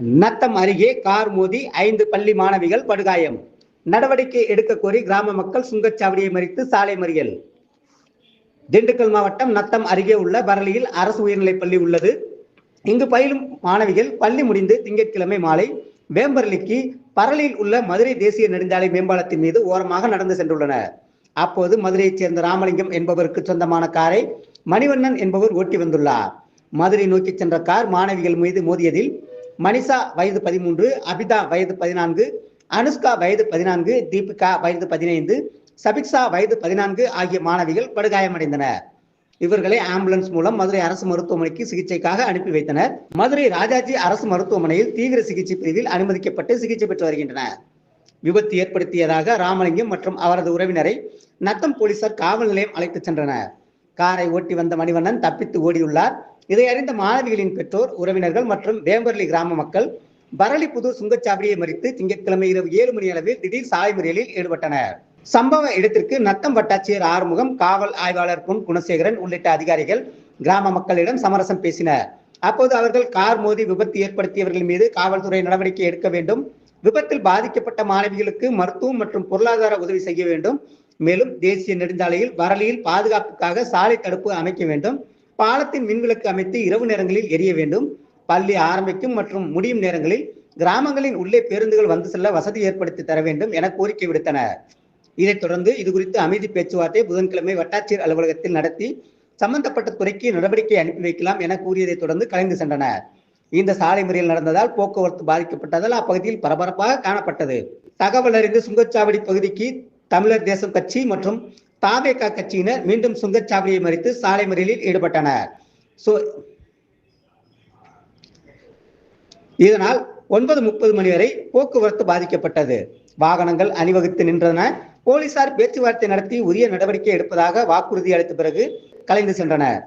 நத்தம் அருகே கார் மோதி ஐந்து பள்ளி மாணவிகள் படுகாயம். நடவடிக்கை எடுக்க கோரி கிராம மக்கள் சுங்கச்சாவடியை மறித்து சாலை மறியல். திண்டுக்கல் மாவட்டம் நத்தம் அருகே உள்ள பரளியில் அரசு உயர்நிலைப் பள்ளி உள்ளது. இங்கு பயிலும் மாணவிகள் பள்ளி முடிந்து திங்கட்கிழமை மாலை வேம்பரளிக்கு பரளியில் உள்ள மதுரை தேசிய நெடுஞ்சாலை மேம்பாலத்தின் மீது ஓரமாக நடந்து சென்றுள்ளனர். அப்போது மதுரையைச் சேர்ந்த ராமலிங்கம் என்பவருக்கு சொந்தமான காரை மணிவண்ணன் என்பவர் ஓட்டி வந்துள்ளார். மதுரை நோக்கி சென்ற கார் மாணவிகள் மீது மோதியதில் மனிஷா வயது பதிமூன்று அபிதா வயது பதினான்கு அனுஷ்கா வயது பதினான்கு தீபிகா வயது பதினைந்து சபிக்ஷா வயது பதினான்கு ஆகிய மாணவிகள் படுகாயமடைந்தனர். இவர்களை ஆம்புலன்ஸ் மூலம் மதுரை அரசு மருத்துவமனைக்கு சிகிச்சைக்காக அனுப்பி வைத்தனர். மதுரை ராஜாஜி அரசு மருத்துவமனையில் தீவிர சிகிச்சை பிரிவில் அனுமதிக்கப்பட்டு சிகிச்சை பெற்று வருகின்றனர். விபத்து ஏற்படுத்தியதாக ராமலிங்கம் மற்றும் அவரது உறவினரை நத்தம் போலீசார் காவல் நிலையம் அழைத்துச் சென்றனர். காரை ஓட்டி வந்த மணிவண்ணன் தப்பித்து ஓடியுள்ளார். இதை அறிந்த மாணவிகளின் பெற்றோர் உறவினர்கள் மற்றும் வேம்பர்லி கிராம மக்கள் பரளிப்புதூர் சுங்கச்சாவடியை மறித்து திங்கட்கிழமை இரவு ஏழு மணி அளவில் திடீர் சாலை மறியலில் ஈடுபட்டனர். சம்பவ இடத்திற்கு நத்தம் வட்டாட்சியர் ஆறுமுகம் காவல் ஆய்வாளர் பொன் குணசேகரன் உள்ளிட்ட அதிகாரிகள் கிராம மக்களிடம் சமரசம் பேசினர். அப்போது அவர்கள் கார் மோதி விபத்து ஏற்படுத்தியவர்கள் மீது காவல்துறை நடவடிக்கை எடுக்க வேண்டும். விபத்தில் பாதிக்கப்பட்ட மாணவிகளுக்கு மருத்துவம் மற்றும் பொருளாதார உதவி செய்ய வேண்டும். மேலும் தேசிய நெடுஞ்சாலையில் வரலியில் பாதுகாப்புக்காக சாலை தடுப்பு அமைக்க வேண்டும். பாலத்தின் மின்விளக்கு அமைத்து இரவு நேரங்களில் எரிய வேண்டும். பள்ளி ஆரம்பிக்கும் மற்றும் முடியும் நேரங்களில் கிராமங்களின் உள்ளே பேருந்துகள் வந்து செல்ல வசதி ஏற்படுத்தி தர வேண்டும் என கோரிக்கை விடுத்தனர். இதைத் தொடர்ந்து இது குறித்து அமைதி பேச்சுவார்த்தை புதன்கிழமை வட்டாட்சியர் அலுவலகத்தில் நடத்தி சம்பந்தப்பட்ட துறைக்கு நடவடிக்கை அனுப்பி வைக்கலாம் என கூறியதைத் தொடர்ந்து கலைந்து சென்றனர். இந்த சாலை முறையில் நடந்ததால் போக்குவரத்து பாதிக்கப்பட்டதால் அப்பகுதியில் பரபரப்பாக காணப்பட்டது. தகவல் அறிந்து சுங்கச்சாவடி பகுதிக்கு தமிழர் தேசம் கட்சி மற்றும் தாவேகா கட்சியினர் மீண்டும் சுங்கச்சாவடியை மறித்து சாலை மறியலில் ஈடுபட்டனர். சோ இதனால் ஒன்பது முப்பது மணி வரை போக்குவரத்து பாதிக்கப்பட்டது. வாகனங்கள் அணிவகுத்து நின்றன. போலீசார் பேச்சுவார்த்தை நடத்தி உரிய நடவடிக்கை எடுப்பதாக வாக்குறுதி அளித்த பிறகு கலைந்து சென்றனர்.